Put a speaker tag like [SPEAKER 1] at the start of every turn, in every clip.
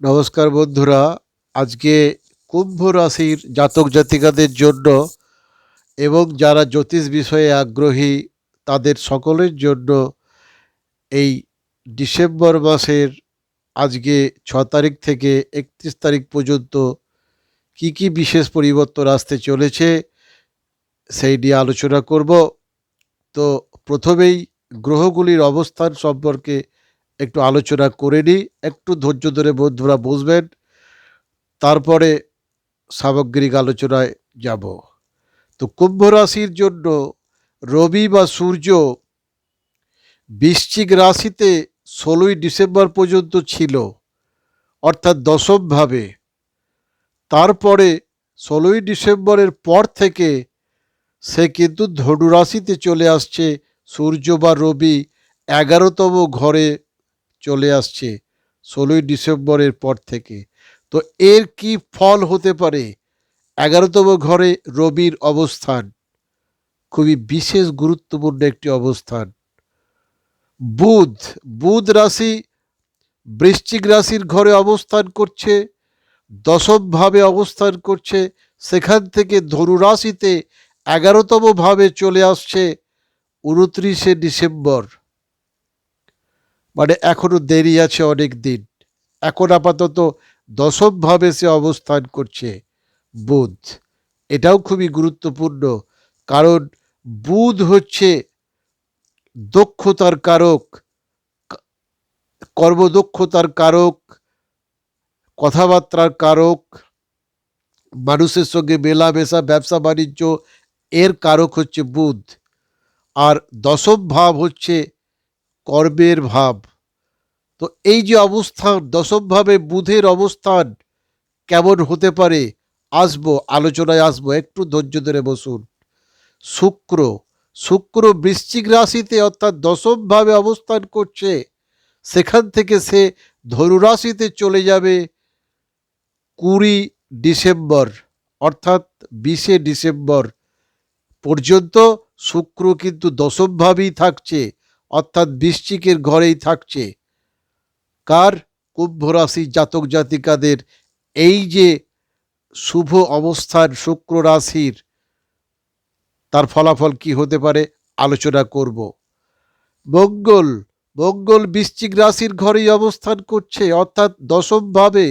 [SPEAKER 1] নমস্কার বন্ধুরা। আজকে কুম্ভ রাশির জাতক জাতিকাদের জন্য এবং যারা জ্যোতিষ বিষয়ে আগ্রহী, তাদের সকলের জন্য এই ডিসেম্বর মাসের আজকে ছ তারিখ থেকে একত্রিশ তারিখ পর্যন্ত কি কি বিশেষ পরিবর্তন আসতে চলেছে সেই নিয়ে আলোচনা করব। তো প্রথমেই গ্রহগুলির অবস্থান সম্পর্কে একটু আলোচনা করে নিই, একটু ধৈর্য ধরে বন্ধুরা বুঝবেন, তারপরে সামগ্রিক আলোচনায় যাব। তো কুম্ভ রাশির জন্য রবি বা সূর্য বৃশ্চিক রাশিতে ষোলোই ডিসেম্বর পর্যন্ত ছিল, অর্থাৎ দশমভাবে তারপরে ষোলোই ডিসেম্বরের পর থেকে সে কিন্তু ধনু রাশিতে চলে আসছে, সূর্য বা রবি এগারোতম ঘরে চলে আসছে ষোলোই ডিসেম্বরের পর থেকে। তো এর কি ফল হতে পারে? এগারোতম ঘরে রবির অবস্থান। খুবই বিশেষ গুরুত্বপূর্ণ একটি অবস্থান। বুধ বুধ রাশি বৃশ্চিক রাশির ঘরে অবস্থান করছে দশমভাবে অবস্থান করছে, সেখান থেকে ধনু রাশিতে এগারোতম ভাবে চলে আসছে, উনত্রিশে ডিসেম্বর। মানে এখনও দেরি আছে অনেক দিন। এখন আপাতত দশমভাবে সে অবস্থান করছে বুধ। এটাও খুবই গুরুত্বপূর্ণ, কারণ বুধ হচ্ছে দক্ষতার কারক, কর্মদক্ষতার কারক, কথাবার্তার কারক, মানুষের সঙ্গে মেলামেশা, ব্যবসা বাণিজ্য, এর কারক হচ্ছে বুধ। আর দশম ভাব হচ্ছে কর্মের ভাব। তো এই যে অবস্থান, দশমভাবে বুধের অবস্থান কেমন হতে পারে? আসব, আলোচনায় আসব, একটু ধৈর্য ধরে বসুন। শুক্র শুক্র বৃশ্চিক রাশিতে অর্থাৎ দশমভাবে অবস্থান করছে, সেখান থেকে সে ধনু রাশিতে চলে যাবে কুড়ি ডিসেম্বর, অর্থাৎ বিশে ডিসেম্বর পর্যন্ত শুক্র কিন্তু দশমভাবেই থাকছে। অর্থাৎ বৃশ্চিকের ঘরেই থাকছে। কার কুম্ভ রাশি জাতক জাতিকাদের এই যে শুভ অবস্থান শুক্র রাশির, তার ফলাফল কি হতে পারে আলোচনা করব। মঙ্গল মঙ্গল বৃশ্চিক রাশির ঘরেই অবস্থান করছে, অর্থাৎ দশমভাবে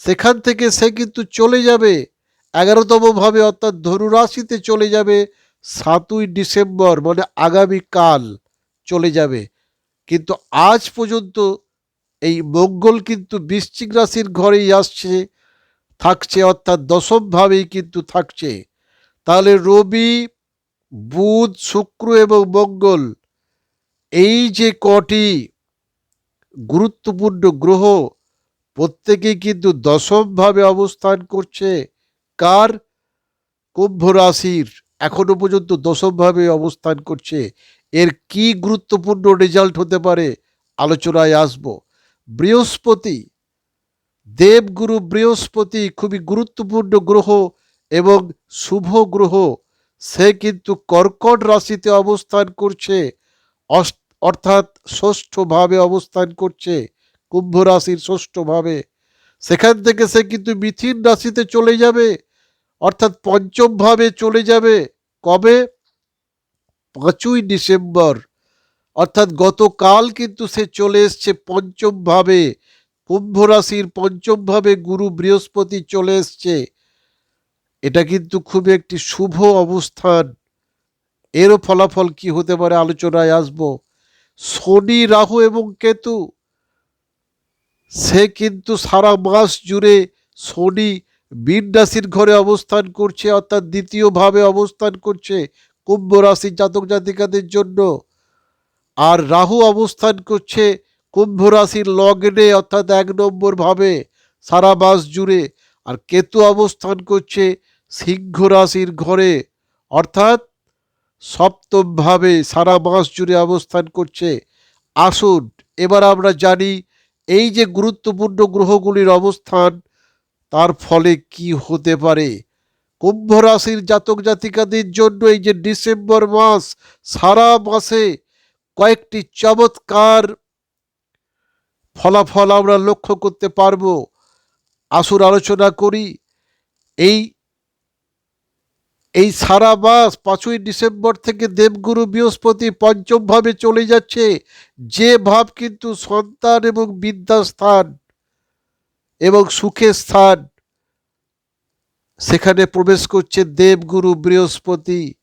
[SPEAKER 1] সেখান থেকে সে কিন্তু চলে যাবে, এগারোতম ভাবে অর্থাৎ ধনু রাশিতে চলে যাবে সাতই ডিসেম্বর মানে আগামীকাল। চলে যাবে। কিন্তু আজ পর্যন্ত এই মঙ্গল কিন্তু বৃশ্চিক রাশির ঘরেই আসছে, থাকছে, অর্থাৎ দশমভাবেই কিন্তু থাকছে। তাহলে রবি, বুধ, শুক্র এবং মঙ্গল এই যে কটি গুরুত্বপূর্ণ গ্রহ, প্রত্যেকেই কিন্তু দশমভাবে অবস্থান করছে। কার? কুম্ভ রাশির। এখনও পর্যন্ত দশমভাবে অবস্থান করছে। এর কি গুরুত্বপূর্ণ রেজাল্ট হতে পারে? আলোচনায় আসব। বৃহস্পতি, দেবগুরু বৃহস্পতি খুবই গুরুত্বপূর্ণ গ্রহ এবং শুভ গ্রহ। সে কিন্তু কর্কট রাশিতে অবস্থান করছে অর্থাৎ ষষ্ঠভাবে অবস্থান করছে, কুম্ভ রাশির ষষ্ঠভাবে সেখান থেকে সে কিন্তু মিথিন রাশিতে চলে যাবে, অর্থাৎ পঞ্চমভাবে চলে যাবে। কবে? পাঁচই ডিসেম্বর, অর্থাৎ গতকাল কিন্তু সে চলে এসছে পঞ্চমভাবে কুম্ভ রাশির পঞ্চম ভাবে গুরু বৃহস্পতি চলে এসছে। এটা কিন্তু খুব একটি শুভ অবস্থান। এরও ফলাফল কি হতে পারে আলোচনায় আসব। শনি, রাহু এবং কেতু, সে কিন্তু সারা মাস জুড়ে শনি মীন রাশির ঘরে অবস্থান করছে, অর্থাৎ দ্বিতীয়ভাবে অবস্থান করছে কুম্ভ রাশির জাতক জাতিকাদের জন্য। আর রাহু অবস্থান করছে কুম্ভ রাশির লগ্নে, অর্থাৎ এক নম্বর ভাবে সারা মাস জুড়ে। আর কেতু অবস্থান করছে সিংহ রাশির ঘরে, অর্থাৎ সপ্তমভাবে সারা মাস জুড়ে অবস্থান করছে। আসুন, এবার আমরা জানি এই যে গুরুত্বপূর্ণ গ্রহগুলির অবস্থান, তার ফলে কি হতে পারে। কুম্ভ রাশির জাতক জাতিকাদের জন্য এই যে ডিসেম্বর মাস, সারা মাসে কয়েকটি চমৎকার ফলাফল আমরা লক্ষ্য করতে পারব। আসুন আলোচনা করি, এই এই সারা মাস পাঁচই ডিসেম্বর থেকে দেবগুরু বৃহস্পতি পঞ্চম ভাবে চলে যাচ্ছে। যে ভাব কিন্তু সন্তান এবং বিদ্যার স্থান এবং সুখের স্থান। সেখানে প্রবেশ করছে দেবগুরু বৃহস্পতি।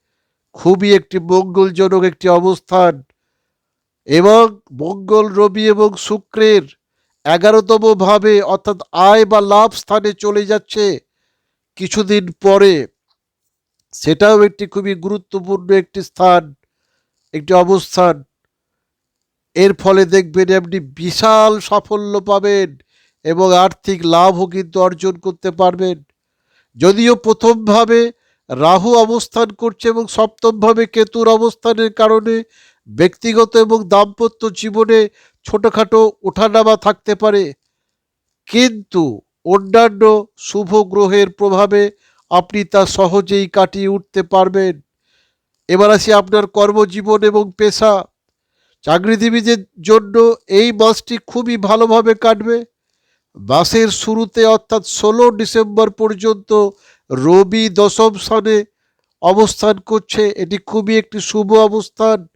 [SPEAKER 1] খুবই একটি মঙ্গলজনক একটি অবস্থান। এবং মঙ্গল, রবি এবং শুক্রের এগারোতম ভাবে অর্থাৎ আয় বা লাভ স্থানে চলে যাচ্ছে কিছুদিন পরে। সেটাও একটি খুবই গুরুত্বপূর্ণ একটি স্থান, একটি অবস্থান। এর ফলে দেখবেন আপনি বিশাল সাফল্য পাবেন এবং আর্থিক লাভও কিন্তু অর্জন করতে পারবেন। যদিও প্রথমভাবে রাহু অবস্থান করছে এবং সপ্তমভাবে কেতুর অবস্থানের কারণে ব্যক্তিগত এবং দাম্পত্য জীবনে ছোটোখাটো ওঠানামা থাকতে পারে। কিন্তু অন্যান্য শুভ গ্রহের প্রভাবে আপনি তা সহজেই কাটিয়ে উঠতে পারবেন। এবার আসি আপনার কর্মজীবন এবং পেশা। চাকরিজীবীদের জন্য এই মাসটি খুবই ভালোভাবে কাটবে। মাসের শুরুতে অর্থাৎ ষোলো ডিসেম্বর পর্যন্ত রবি দশম স্থানে অবস্থান করছে। এটি খুবই একটি শুভ অবস্থান।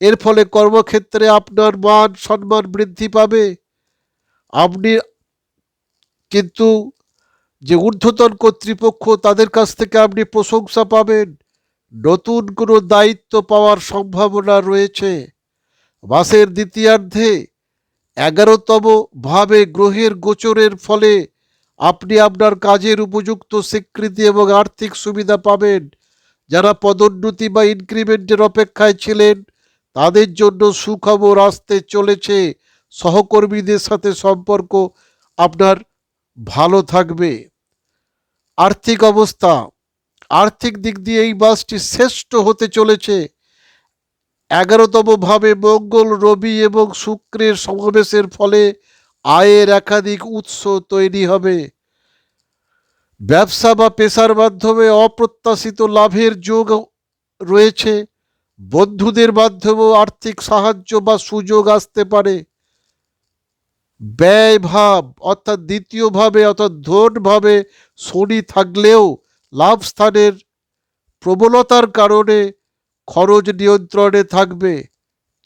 [SPEAKER 1] এর ফলে কর্মক্ষেত্রে আপনার মান সম্মান বৃদ্ধি পাবে। আপনি কিন্তু যে ঊর্ধ্বতন কর্তৃপক্ষ, তাদের কাছ থেকে আপনি প্রশংসা পাবেন। নতুন কোনো দায়িত্ব পাওয়ার সম্ভাবনা রয়েছে। মাসের দ্বিতীয়ার্ধে এগারোতম ভাবে গ্রহের গোচরের ফলে আপনি আপনার কাজের উপযুক্ত স্বীকৃতি এবং আর্থিক সুবিধা পাবেন। যারা পদোন্নতি বা ইনক্রিমেন্টের অপেক্ষায় ছিলেন, তাদের জন্য সুখবর আসতে চলেছে। সহকর্মীদের সাথে সম্পর্ক আপনার ভালো থাকবে। আর্থিক অবস্থা, আর্থিক দিক দিয়ে এই মাসটি শ্রেষ্ঠ হতে চলেছে। এগারোতম ভাবে মঙ্গল রবি এবং শুক্রের সমাবেশের ফলে আয়ের একাধিক উৎস তৈরি হবে। ব্যবসা বা পেশার মাধ্যমে অপ্রত্যাশিত লাভের যোগ রয়েছে। বন্ধুদের মাধ্যমেও আর্থিক সাহায্য বা সুযোগ আসতে পারে। ব্যয় ভাব, অর্থাৎ দ্বিতীয়ভাবে অর্থাৎ ধনভাবে শনি থাকলেও লাভ স্থানের প্রবলতার কারণে খরচ নিয়ন্ত্রণে থাকবে,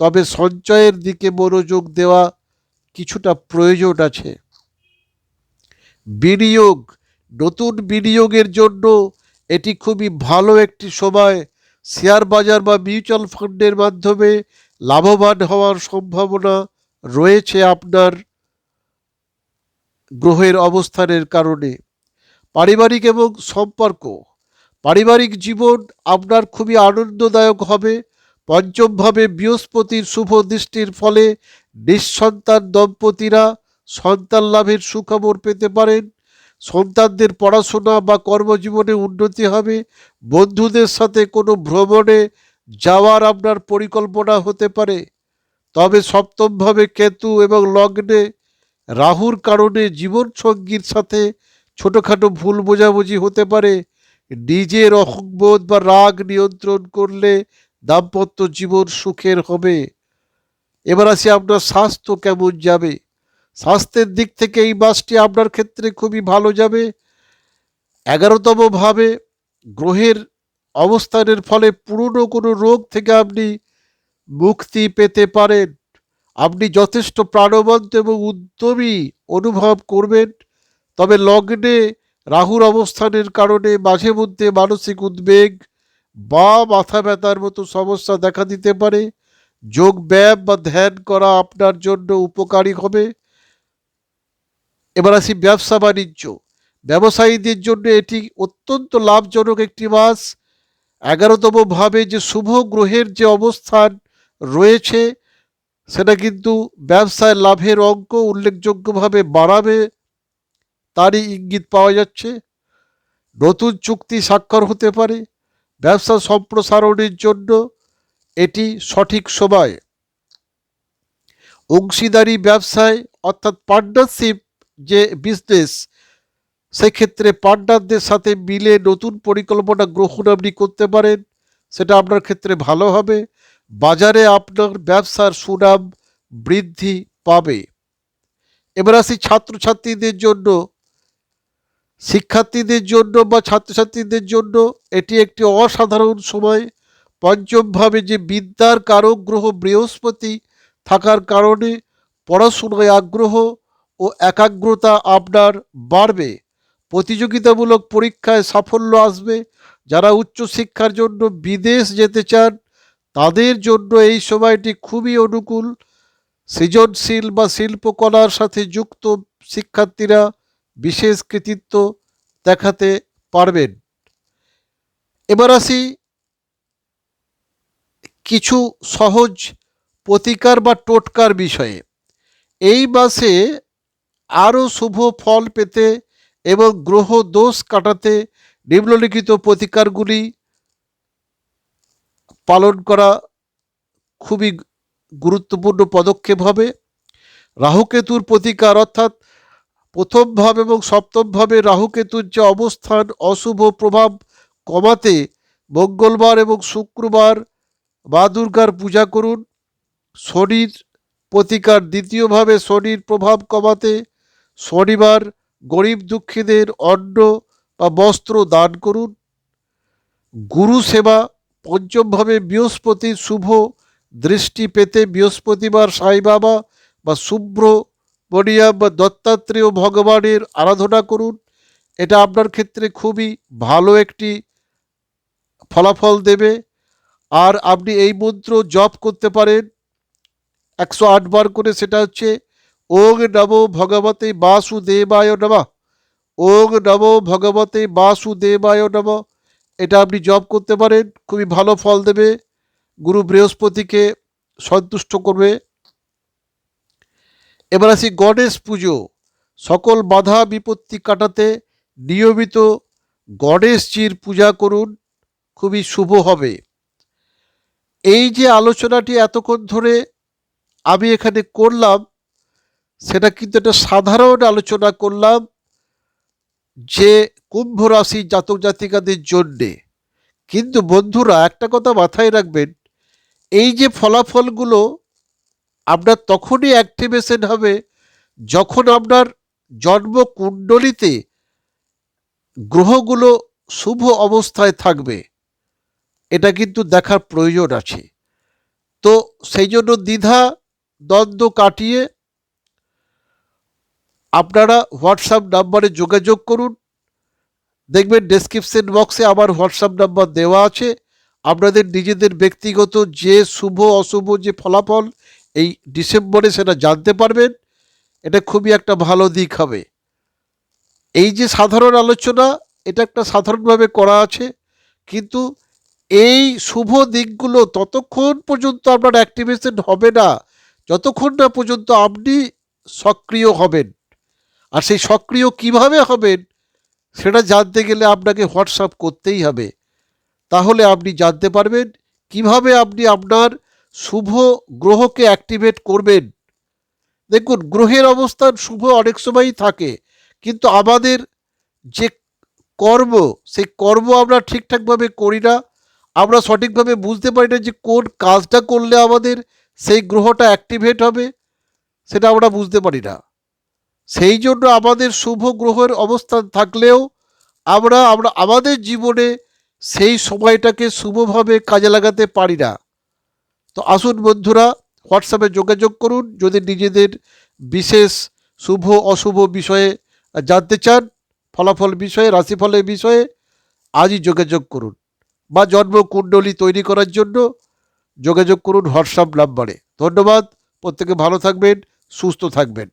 [SPEAKER 1] তবে সঞ্চয়ের দিকে মনোযোগ দেওয়া কিছুটা প্রয়োজন আছে। বিনিয়োগ, নতুন বিনিয়োগের জন্য এটি খুবই ভালো একটি সময়। শেয়ার বাজার বা মিউচুয়াল ফান্ডের মাধ্যমে লাভবান হওয়ার সম্ভাবনা রয়েছে আপনার গ্রহের অবস্থানের কারণে। পারিবারিক এবং সম্পর্ক পারিবারিক জীবন আপনার খুবই আনন্দদায়ক হবে। পঞ্চমভাবে বৃহস্পতির শুভ দৃষ্টির ফলে নিঃসন্তান দম্পতিরা সন্তান লাভের সুখবর পেতে পারেন। সন্তানদের পড়াশোনা বা কর্মজীবনে উন্নতি হবে। বন্ধুদের সাথে কোনো ভ্রমণে যাওয়ার আপনার পরিকল্পনা হতে পারে। তবে সপ্তমভাবে কেতু এবং লগ্নে রাহুর কারণে জীবনসঙ্গীর সাথে ছোটোখাটো ভুল বোঝাবুঝি হতে পারে। নিজের অহংবোধ বা রাগ নিয়ন্ত্রণ করলে দাম্পত্য জীবন সুখের হবে। এবার আসি আপনার স্বাস্থ্য কেমন যাবে? স্বাস্থ্যের দিক থেকে এই মাসটি আপনার ক্ষেত্রে খুবই ভালো যাবে। এগারোতম ভাবে গ্রহের অবস্থানের ফলে পুরনো কোনো রোগ থেকে আপনি মুক্তি পেতে পারেন। আপনি যথেষ্ট প্রাণবন্ত এবং উদ্যমী অনুভব করবেন। তবে লগ্নে রাহুর অবস্থানের কারণে মাঝে মধ্যে মানসিক উদ্বেগ বা মাথা ব্যথার মতো সমস্যা দেখা দিতে পারে। যোগ ব্যায়াম বা ধ্যান করা আপনার জন্য উপকারী হবে। এবার আসি ব্যবসা বাণিজ্য। ব্যবসায়ীদের জন্য এটি অত্যন্ত লাভজনক একটি মাস। এগারোতম ভাবে যে শুভ গ্রহের যে অবস্থান রয়েছে, সেটা কিন্তু ব্যবসায় লাভের অঙ্ক উল্লেখযোগ্যভাবে বাড়াবে। তারই ইঙ্গিত পাওয়া যাচ্ছে। নতুন চুক্তি স্বাক্ষর হতে পারে। ব্যবসা সম্প্রসারণের জন্য এটি সঠিক সময়। অংশীদারি ব্যবসায়, অর্থাৎ পার্টনারশিপ যে বিজনেস সেক্ষেত্রে পার্টনারদের সাথে মিলে নতুন পরিকল্পনা গ্রহণ আপনি করতে পারেন। সেটা আপনার ক্ষেত্রে ভালো হবে। বাজারে আপনার ব্যবসার সুনাম বৃদ্ধি পাবে। এবার আসি ছাত্রছাত্রীদের জন্য শিক্ষার্থীদের জন্য বা ছাত্রছাত্রীদের জন্য এটি একটি অসাধারণ সময়। পঞ্চমভাবে যে বিদ্যার কারক গ্রহ বৃহস্পতি থাকার কারণে পড়াশোনায় আগ্রহ ও একাগ্রতা আপনার বাড়বে। প্রতিযোগিতামূলক পরীক্ষায় সাফল্য আসবে। যারা উচ্চশিক্ষার জন্য বিদেশ যেতে চান, তাদের জন্য এই সময়টি খুবই অনুকূল। সৃজনশীল বা শিল্পকলার সাথে যুক্ত শিক্ষার্থীরা বিশেষ কৃতিত্ব দেখাতে পারবেন। এবার আসি কিছু সহজ প্রতিকার বা টোটকার বিষয়ে। এই মাসে আরও শুভ ফল পেতে এবং গ্রহ দোষ কাটাতে নিম্নলিখিত প্রতিকারগুলি পালন করা খুবই গুরুত্বপূর্ণ পদক্ষেপ হবে। রাহুকেতুর প্রতিকার অর্থাৎ প্রথম ভাব এবং সপ্তম ভাবে রাহুকেতুর যে অবস্থান, অশুভ প্রভাব কমাতে মঙ্গলবার এবং শুক্রবার মা দুর্গার পূজা করুন। শনির প্রতিকার, দ্বিতীয়ভাবে শনির প্রভাব কমাতে শনিবার গরিব দুঃখীদের অন্ন বা বস্ত্র দান করুন। গুরু সেবা, পঞ্চমভাবে বৃহস্পতির শুভ দৃষ্টি পেতে বৃহস্পতিবার সাই বাবা বা সুব্রমণিয়া বা দত্তাত্রেয় ভগবানের আরাধনা করুন। এটা আপনার ক্ষেত্রে খুবই ভালো একটি ফলাফল দেবে। আর আপনি এই মন্ত্র জপ করতে পারেন। একশো আটবার করে সেটা হচ্ছে, ওং নমো ভগবতে বাসুদেবায় নমঃ। ওং নমো ভগবতে বাসুদেবায় নমঃ। এটা আপনি জপ করতে পারেন, খুবই ভালো ফল দেবে। গুরু বৃহস্পতিকে সন্তুষ্ট করবে। এবার আসি গণেশ পুজো। সকল বাধা বিপত্তি কাটাতে নিয়মিত গণেশজির পূজা করুন, খুবই শুভ হবে। এই যে আলোচনাটি এতক্ষণ ধরে আমি এখানে করলাম, সেটা কিন্তু একটা সাধারণ আলোচনা করলাম যে কুম্ভ রাশি জাতক জাতিকাদের জন্যে। কিন্তু বন্ধুরা, একটা কথা মাথায় রাখবেন, এই যে ফলাফলগুলো আপনার তখনই অ্যাক্টিভেশন হবে যখন আপনার জন্মকুণ্ডলিতে গ্রহগুলো শুভ অবস্থায় থাকবে। এটা কিন্তু দেখার প্রয়োজন আছে। তো সেই জন্য দ্বিধা, দ্বন্দ্ব কাটিয়ে আপনারা হোয়াটসঅ্যাপ নাম্বারে যোগাযোগ করুন। দেখবেন ডেসক্রিপশন বক্সে আমার হোয়াটসঅ্যাপ নাম্বার দেওয়া আছে। আপনাদের নিজেদের ব্যক্তিগত যে শুভ, অশুভ যে ফলাফল এই ডিসেম্বরে সেটা জানতে পারবেন। এটা খুবই একটা ভালো দিক হবে। এই যে সাধারণ আলোচনা, এটা একটা সাধারণভাবে করা আছে। কিন্তু এই শুভ দিকগুলো ততক্ষণ পর্যন্ত আপনার অ্যাক্টিভেশন হবে না। যতক্ষণ না পর্যন্ত আপনি সক্রিয় হবেন। আর সেই সক্রিয় কীভাবে হবেন, সেটা জানতে গেলে আপনাকে হোয়াটসঅ্যাপ করতেই হবে। তাহলে আপনি জানতে পারবেন কীভাবে আপনি আপনার শুভ গ্রহকে অ্যাক্টিভেট করবেন। দেখুন, গ্রহের অবস্থান শুভ অনেক সময়ই থাকে, কিন্তু আমাদের যে কর্ম, সেই কর্ম আমরা ঠিকঠাকভাবে করি না। আমরা সঠিকভাবে বুঝতে পারি না যে কোন কাজটা করলে আমাদের সেই গ্রহটা অ্যাক্টিভেট হবে, সেটা আমরা বুঝতে পারি না। সেই জন্য আমাদের শুভ গ্রহের অবস্থান থাকলেও আমরা আমরা, আমাদের জীবনে সেই সময়টাকে শুভভাবে কাজে লাগাতে পারি না। তো আসুন বন্ধুরা, হোয়াটসঅ্যাপে যোগাযোগ করুন। যদি নিজেদের বিশেষ শুভ, অশুভ বিষয়ে জানতে চান, ফলাফল বিষয়ে, রাশিফলের বিষয়ে, আজই যোগাযোগ করুন বা জন্মকুণ্ডলী তৈরি করার জন্য যোগাযোগ করুন হোয়াটসঅ্যাপ নাম্বারে। ধন্যবাদ, প্রত্যেকে ভালো থাকবেন, সুস্থ থাকবেন।